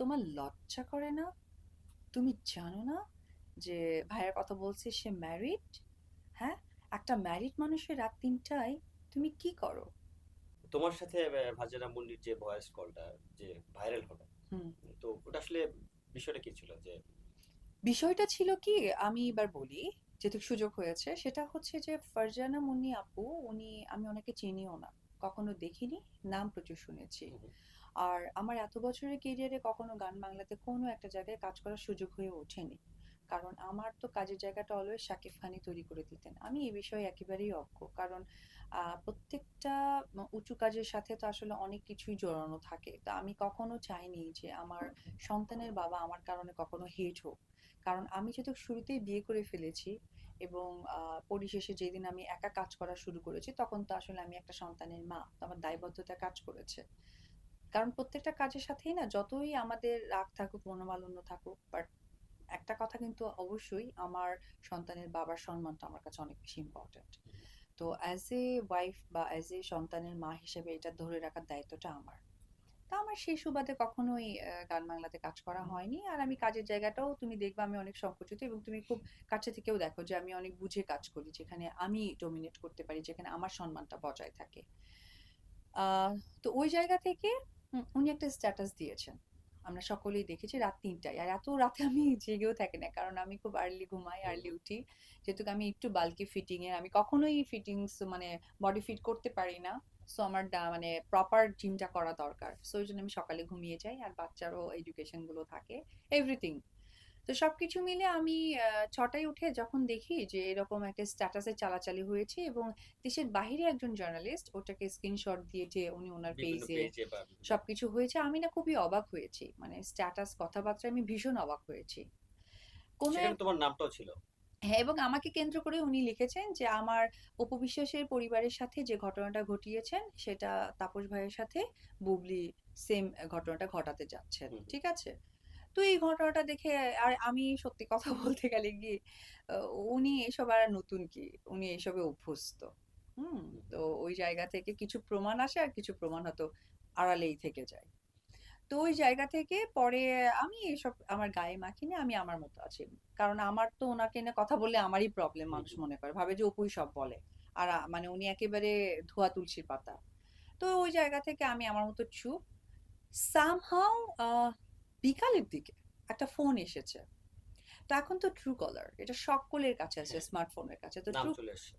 তোমার লজ্জা করে না? তুমি জানো না যে ভাইয়ের কথা বলছে সে ম্যারিড হ্যাঁ? একটা ম্যারিড মানুষের রাত তিনটায় তুমি কি করো? তোমার সাথে ফারজানা মুন্নির যে ভয়েস কলটা যে ভাইরাল হলো হুম। তো ওটা আসলে বিষয়টা কি ছিল যে বিষয়টা ছিল কি? আমি এবার বলি যেহেতু সুযোগ হয়েছে। সেটা হচ্ছে যে ফারজানা মুন্নি আপু উনি আমি ওনাকে চিনিও না। কখনো দেখিনি নাম প্রচুর শুনেছি। আর আমার এত বছরের কেরিয়ারে কখনো গান বাংলাতে কোনো একটা জায়গায় কাজ করার সুযোগ হয়ে ওঠেনি। কারণ আমার তো কাজের জায়গাটা অলওয়েজ শাকিব খানই তৈরি করে দিতেন। আমি এই বিষয়ে একেবারেই অজ্ঞ। কারণ প্রত্যেকটা উঁচু কাজের সাথে তো আসলে অনেক কিছুই জড়ানো থাকে। তা আমি কখনো চাইনি যে আমার সন্তানের বাবা আমার কারণে কখনো হেট হোক। কারণ আমি যেহেতু শুরুতেই বিয়ে করে ফেলেছি এবং পরিশেষে যেদিন আমি একা কাজ করা শুরু করেছি তখন তো আসলে আমি একটা সন্তানের মা। আমার দায়বদ্ধতা কাজ করেছে। কারণ প্রত্যেকটা কাজের সাথেই না যতই আমাদের রাগ থাকুক, মনোমালিন্য থাকুক বাট একটা কথা কিন্তু অবশ্যই আমার সন্তানের বাবার সম্মানটা আমার কাছে অনেক বেশি ইম্পর্ট্যান্ট তো অ্যাজ এ ওয়াইফ বা অ্যাজ এ সন্তানের মা হিসেবে এটা ধরে রাখার দায়িত্বটা আমার। তা আমার সেই সুবাদে কখনোই গান বাংলাতে কাজ করা হয়নি। আর আমি কাজের জায়গাটাও তুমি দেখবে আমি অনেক সংকুচিত এবং তুমি খুব কাছে থেকেও দেখো যে আমি অনেক বুঝে কাজ করি, যেখানে আমি ডোমিনেট করতে পারি, যেখানে আমার সম্মানটা বজায় থাকে। তো ওই জায়গা থেকে হুম, উনি একটা স্ট্যাটাস দিয়েছেন। আমরা সকলেই দেখেছি রাত তিনটায়। আর এত রাতে আমি জেগেও থাকি না কারণ আমি খুব আর্লি ঘুমাই আর্লি উঠি। যেহেতু আমি একটু বালকি ফিটিংয়ে এর আমি কখনোই ফিটিংস মানে বডি ফিট করতে পারি না। সো আমার মানে প্রপার জিমটা করা দরকার। সো ওই জন্য আমি সকালে ঘুমিয়ে যাই। আর বাচ্চারও এডুকেশনগুলো থাকে। এভরিথিং তো সবকিছু মিলে আমি ছটায় উঠে যখন দেখি যে এরকম একটা স্ট্যাটাসে চালাচালি হয়েছে এবং দেশের বাইরে একজন জার্নালিস্ট ওটাকে স্ক্রিনশট দিয়েছে উনি ওনার পেজে সবকিছু হয়েছে আমি না খুবই অবাক হয়েছি। মানে স্ট্যাটাস কথাবার্তা আমি ভীষণ অবাক হয়েছি। কোনো তোমার নামটাও ছিল? হ্যাঁ এবং আমাকে কেন্দ্র করে উনি লিখেছেন যে আমার উপবিশ্বাসের পরিবারের সাথে যে ঘটনাটা ঘটিয়েছেন সেটা তাপস ভাইয়ের সাথে বুবলি সেম ঘটনাটা ঘটাতে যাচ্ছেন। ঠিক আছে? তো এই ঘটনাটা দেখে আর আমি সত্যি কথা বলতে গেলে গিয়ে উনি এসব আর নতুন কি? উনি এসবে অভ্যস্ত। হুম? তো ওই জায়গা থেকে কিছু প্রমাণ আসে আর কিছু প্রমাণ হয়তো আড়ালেই থেকে যায়। তো ওই জায়গা থেকে পরে আমি এসব আমার গায়ে মাখিনি আমি আমার মতো আছি। কারণ আমার তো ওনাকে নিয়ে কথা বললে আমারই প্রবলেম মানুষ মনে করে। ভাবে যে অপুই সব বলে। আর মানে উনি একেবারে ধোয়া তুলসীর পাতা। তো ওই জায়গা থেকে আমি আমার মতো চুপ। সামহাও বিকালের দিকে একটা ফোন এসেছে। তো এখন তো ট্রু কলার এটা সকলের কাছে আছে হ্যাঁ। স্মার্টফোনের কাছে। তো ট্রু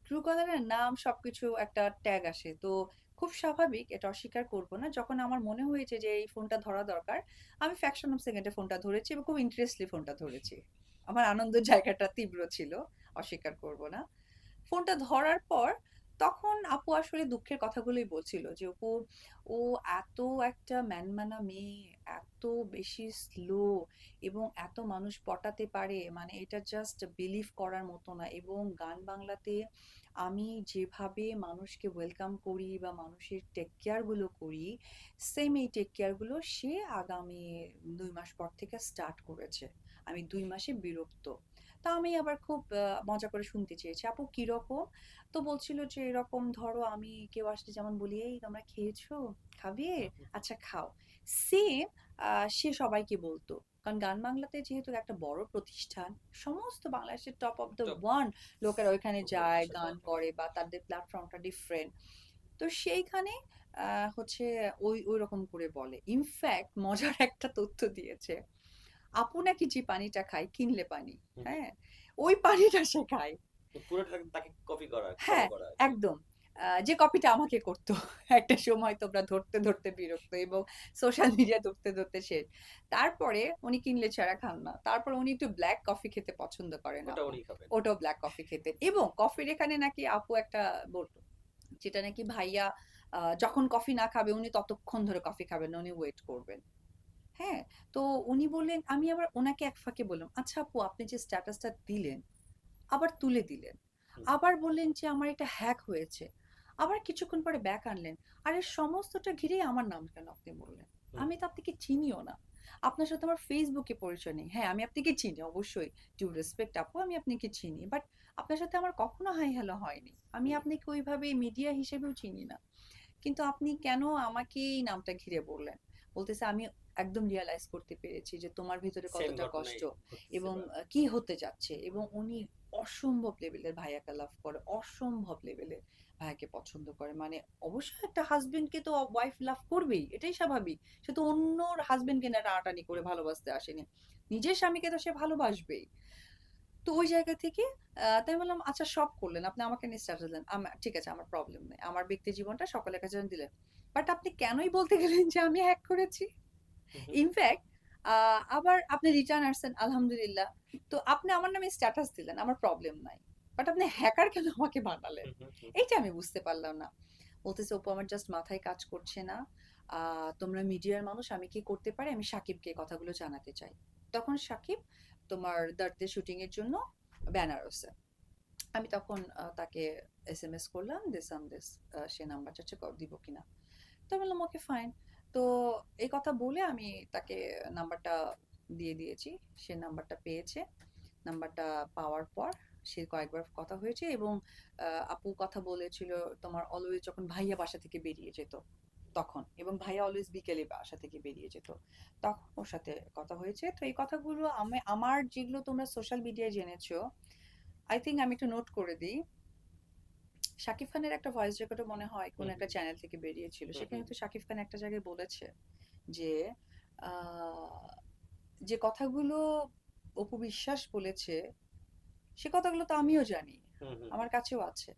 ট্রু কলারের নাম সবকিছু একটা ট্যাগ আসে। তো খুব স্বাভাবিক এটা অস্বীকার করব না। যখন আমার মনে হয়েছে যে এই ফোনটা ধরা দরকার আমি ফ্যাকশন অফ সেকেন্ডে ফোনটা ধরেছি এবং খুব ইন্টারেস্টলি ফোনটা ধরেছি। আমার আনন্দের জায়গাটা তীব্র ছিল অস্বীকার করব না। ফোনটা ধরার পর তখন আপু আসলে দুঃখের কথাগুলোই বলছিল যে আপু ও এত একটা ম্যানমানা মেয়ে, এত বেশি স্লো এবং এত মানুষ পটাতে পারে মানে এটা জাস্ট বিলিভ করার মতো না। এবং গান বাংলাতে আমি যেভাবে মানুষকে ওয়েলকাম করি বা মানুষের টেক কেয়ারগুলো করি সেম এই টেক কেয়ারগুলো সে আগামী দুই মাস পর থেকে স্টার্ট করেছে। আমি দুই মাসে বিরক্ত। তা আমি আবার খুব মজা করে শুনতে চেয়েছি। আপু কীরকম? তো বলছিল যে এরকম ধরো আমি কেউ আসলে যেমন বলি এই তোমরা খেয়েছো? খাবে? আচ্ছা খাও। সেম সে সবাইকে বলতো। কারণ গান বাংলাতে যেহেতু একটা বড় প্রতিষ্ঠান সমস্ত বাংলাদেশের টপ অফ দ্য. ওয়ান লোকেরা ওইখানে যায় গান হ্যাঁ। করে বা তাদের প্ল্যাটফর্মটা ডিফারেন্ট তো সেইখানে আহ, হচ্ছে ওই ওই রকম করে বলে। ইনফ্যাক্ট মজার একটা তথ্য দিয়েছে। আপু নাকি যে পানিটা খায় কিনলে পানি হ্যাঁ? ওই পানিটা সে খায়। তাকে- তাকে কপি করা হ্যাঁ, একদম। যে কপিটা আমাকে করতো একটা সময় তোমরা ধরতে ধরতে বিরক্ত এবং সোশ্যাল মিডিয়া ধরতে ধরতে শেষ। তারপরে উনি কিনলে ছাড়া খান না। তারপর উনি একটু ব্ল্যাক কফি খেতে পছন্দ করেন ওটাও ব্ল্যাক কফি খেতে। এবং কফির এখানে নাকি আপু একটা বলতো যেটা নাকি ভাইয়া আহ, যখন কফি না খাবে উনি ততক্ষণ ধরে কফি খাবেন না উনি ওয়েট করবেন। হ্যাঁ? তো উনি বললেন আমি আবার ওনাকে এক ফাঁকে বললাম আচ্ছা আপু আপনি যে স্ট্যাটাসটা দিলেন আবার তুলে দিলেন। আবার বললেন যে আমার এটা হ্যাক হয়েছে। আবার কিছুক্ষণ পরে ব্যাক আনলেন। আর এর সমস্তটা ঘিরেই আমার নাম কেন আপনি বললেন? আমি তো আপনাকে চিনিও না। আপনার সাথে আমার ফেসবুকে পরিচয় নেই। হ্যাঁ আমি আপনাকে চিনি অবশ্যই। ডিউ রেসপেক্ট আপু আমি আপনাকে চিনি। বাট আপনার সাথে আমার কখনো হাই হ্যালো হয়নি। আমি আপনাকে ওইভাবে মিডিয়া হিসেবেও চিনি না। কিন্তু আপনি কেন আমাকে এই নামটা ঘিরে বললেন? বলতেছে আমি একদম রিয়ালাইজ করতে পেরেছি যে তোমার ভিতরে কতটা কষ্ট এবং কি হতে যাচ্ছে এবং উনি অসম্ভব লেভেলের ভাইয়াকে লাভ করে অসম্ভব লেভেলের ভাইয়াকে পছন্দ করে। মানে অবশ্যই একটা হাজবেন্ডকে তো ওয়াইফ লাভ করবেই এটাই স্বাভাবিক। সে তো অন্য হাজবেন্ডকে না টানাটানি করে ভালোবাসতে আসেনি। নিজের স্বামীকে তো সে ভালোবাসবেই। তো ওই জায়গা থেকে তাই বললাম আচ্ছা সব করলেন। আপনি আমাকে নিয়ে স্ট্যাটাস দিলেন। আমার ঠিক আছে আমার প্রবলেম নেই। আমার ব্যক্তি জীবনটা সকলের কাছে দিলেন। বাট আপনি কেনই বলতে গেলেন যে আমি হ্যাক করেছি? ইনফ্যাক্ট আবার আপনি রিটার্ন আসছেন আলহামদুলিল্লাহ। তো আপনি আমার নামে স্ট্যাটাস দিলেন আমার প্রবলেম নাই। বাট আপনি হ্যাকার কেন আমাকে বানালেন। এইটা আমি বুঝতে পারলাম না। বলতেছে ওপো আমার জাস্ট মাথায় কাজ করছে না। তোমরা মিডিয়ার মানুষ আমি কি করতে পারি? আমি সাকিবকে কথাগুলো জানাতে চাই। তখন সাকিব তোমার দার্তে শুটিং এর জন্য বেনারসে আমি তখন তাকে এস এম এস করলাম দিস আম দিস সে নাম্বার চাচ্ছে ক- দিব কিনা? তো বললাম ওকে ফাইন তো এই কথা বলে আমি তাকে নাম্বারটা দিয়ে দিয়েছি। সে নাম্বারটা পেয়েছে। নাম্বারটা পাওয়ার পর সে কয়েকবার কথা হয়েছে এবং আপু কথা বলেছিল তোমার অলওয়েজ যখন ভাইয়া বাসা থেকে বেরিয়ে যেত তখন এবং ভাইয়া অলওয়েজ বিকেলে বাসা থেকে বেরিয়ে যেত। তখন ওর সাথে কথা হয়েছে। তো এই কথাগুলো আমি, আমার যেগুলো তোমরা সোশ্যাল মিডিয়ায় জেনেছো আই থিঙ্ক আমি একটু নোট করে দিই। শাকিব খানের একটা ভয়েস রেকর্ডও মনে হয় কোন একটা চ্যানেল থেকে বেরিয়েছিল সেখানে। তো শাকিব খান একটা জায়গায় বলেছে যে যে কথাগুলো অপু বিশ্বাস বলেছে সে কথাগুলো তো আমিও জানি আমার কাছেও আছে।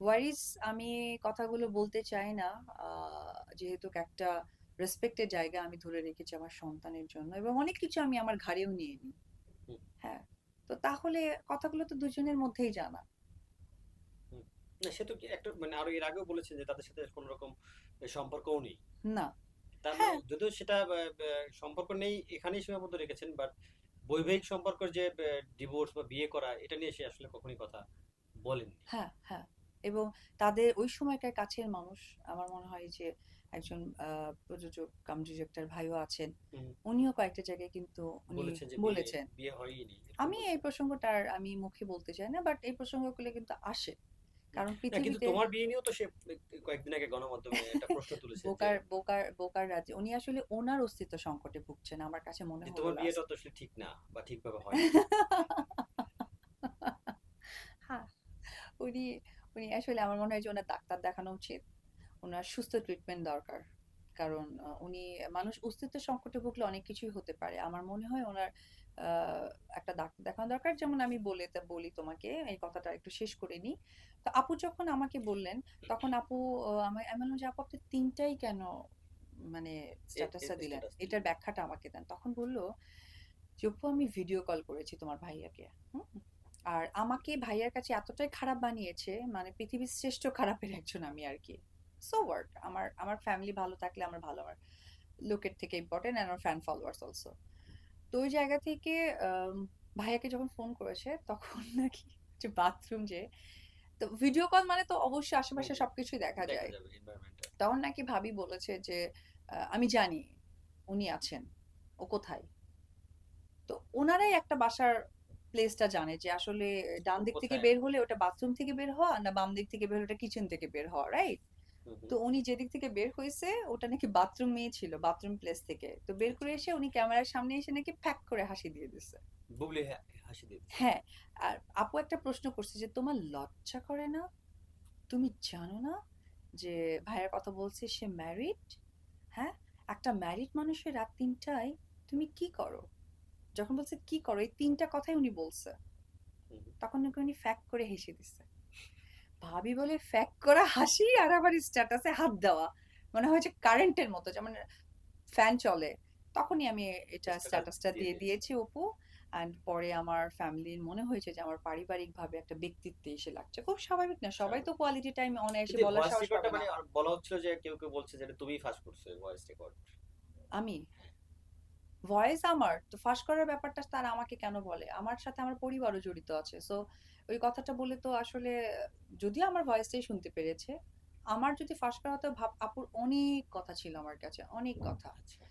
ওয়ারিস আমি কথাগুলো বলতে চাই না আহ, যেহেতু একটা রেসপেক্টের জায়গা আমি ধরে রেখেছি আমার সন্তানের জন্য এবং অনেক কিছু আমি আমার ঘাড়েও নিয়ে নিই হ্যাঁ তো তাহলে কথাগুলো তো দুজনের মধ্যেই জানা। না সে তো একটা মানে আরও এর আগেও বলেছেন যে তাদের সাথে কোনো রকম সম্পর্কও নেই। না। তার হ্যাঁ। মানে যদিও সেটা সম্পর্ক নেই এখানেই সীমাবদ্ধ রেখেছেন বাট বৈবাহিক সম্পর্ক যে ডিভোর্স বা বিয়ে করা এটা নিয়ে সে আসলে কখনই কথা বলেননি। হ্যাঁ হ্যাঁ। এবং তাদের ওই সময়কার কাছের মানুষ আমার মনে হয় যে একজন প্রযোজক কাম ডিরেক্টর ভাইও আছেন। উনিও কয়েকটা জায়গায় কিন্তু উনি বলেছেন আমি এই প্রসঙ্গটা আমি মুখে বলতে চাই না বাট এই প্রসঙ্গগুলো কিন্তু আসে। কারণ কিন্তু তোমার বিয়ে নিয়েও তো সে কয়েকদিন আগে গণমাধ্যমে একটা প্রশ্ন তুলেছে বোকার বোকার বোকার রাজ্যে। উনি আসলে ওনার অস্তিত্ব সংকটে ভুগছেন আমার কাছে মনে যে হলো তোমার বিয়েটা তো আসলে ঠিক না বা ঠিকভাবে হয় হ্যাঁ উনি উনি আসলে আমার মনে হয় যে ওনার ডাক্তার দেখানো উচিত। ওনার সুস্থ ট্রিটমেন্ট দরকার। কারণ উনি মানুষ অস্তিত্ব সংকটে ভুগলে অনেক কিছুই হতে পারে। আমার মনে হয় ওনার একটা ডাক্তার দেখানো দরকার। যেমন আমি বলে বলি তোমাকে এই কথাটা একটু শেষ করে নিই। তো আপু যখন আমাকে বললেন তখন আপু আমি বললাম যে আপু আপনি তিনটাই কেন মানে স্ট্যাটাসটা দিলেন? এটার ব্যাখ্যাটা আমাকে দেন। তখন বলল যে আপু আমি ভিডিও কল করেছি তোমার ভাইয়াকে? আর আমাকে ভাইয়ার কাছে এতটাই খারাপ বানিয়েছে মানে পৃথিবীর শ্রেষ্ঠ খারাপের একজন আমি আর কি। সো ওয়ার্ড আমার আমার ফ্যামিলি ভালো থাকলে আমার ভালো আমার লোকের থেকে ইম্পর্টেন্ট আমার ফ্যান ফলোয়ার্স অলসো তো ওই জায়গা থেকে আম, ভাইয়াকে যখন ফোন করেছে তখন নাকি যে বাথরুম যে তো ভিডিও কল মানে তো অবশ্যই আশেপাশে হুম। সবকিছুই দেখা দেখা যায় যাবে এনভায়রনমেন্টটা তখন নাকি ভাবি বলেছে যে আহ, আমি জানি উনি আছেন ও কোথায় তো ওনারাই একটা বাসার প্লেসটা জানে যে আসলে ডান দিক থেকে কোথায়? বের হলে ওটা বাথরুম থেকে বের হওয়া না বাম দিক থেকে বের হলে ওটা কিচেন থেকে বের হওয়া রাইট তো উনি যেদিক থেকে বের হয়েছে ওটা নাকি বাথরুম মেয়ে ছিল বাথরুম প্লেস থেকে। তো বের করে এসে উনি ক্যামেরার সামনে এসে নাকি ফ্যাক করে হাসি দিয়ে দিচ্ছে বুবলি হাসি দিয়ে হ্যাঁ আর আপু একটা প্রশ্ন করছে যে তোমার লজ্জা করে না? তুমি জানো না যে ভাইয়ের কথা বলছে সে ম্যারিড হ্যাঁ একটা ম্যারিড মানুষের রাত তিনটায় তুমি কি করো? যখন বলছে কি করো? এই তিনটা কথাই উনি বলছে। তখন নাকি উনি ফ্যাক করে হেসে দিচ্ছে ভাবি বলে ফ্যাক করা হাসি আর আবার স্ট্যাটাসে হাত দেওয়া। মনে হয় যে কারেন্টের মতো যেমন ফ্যান চলে তখনই আমি এটা স্ট্যাটাসটা দিয়ে দিয়ে দিয়েছি। অপু। অ্যান্ড পরে আমার ফ্যামিলির মনে হয়েছে যে আমার পারিবারিক ভাবে একটা ব্যক্তিত্বে এসে লাগছে। খুব স্বাভাবিক না সবাই তো কোয়ালিটি টাইম অনায়াসে বলার সাহস পাবে মানে না বলা হচ্ছিল যে কেউ কেউ বলছে যে তুমিই ফাঁস করছ ভয়েস রেকর্ড আমি? ভয়েস আমার, তো ফাঁস করার ব্যাপারটা তারা আমাকে কেন বলে? আমার সাথে আমার পরিবারও জড়িত আছে। সো ওই কথাটা বলে তো আসলে যদিও আমার ভয়েসটাই শুনতে পেরেছে, আমার যদি ফাঁস করা হতো ভাব, আপুর অনেক কথা ছিল আমার কাছে, অনেক কথা। আচ্ছা।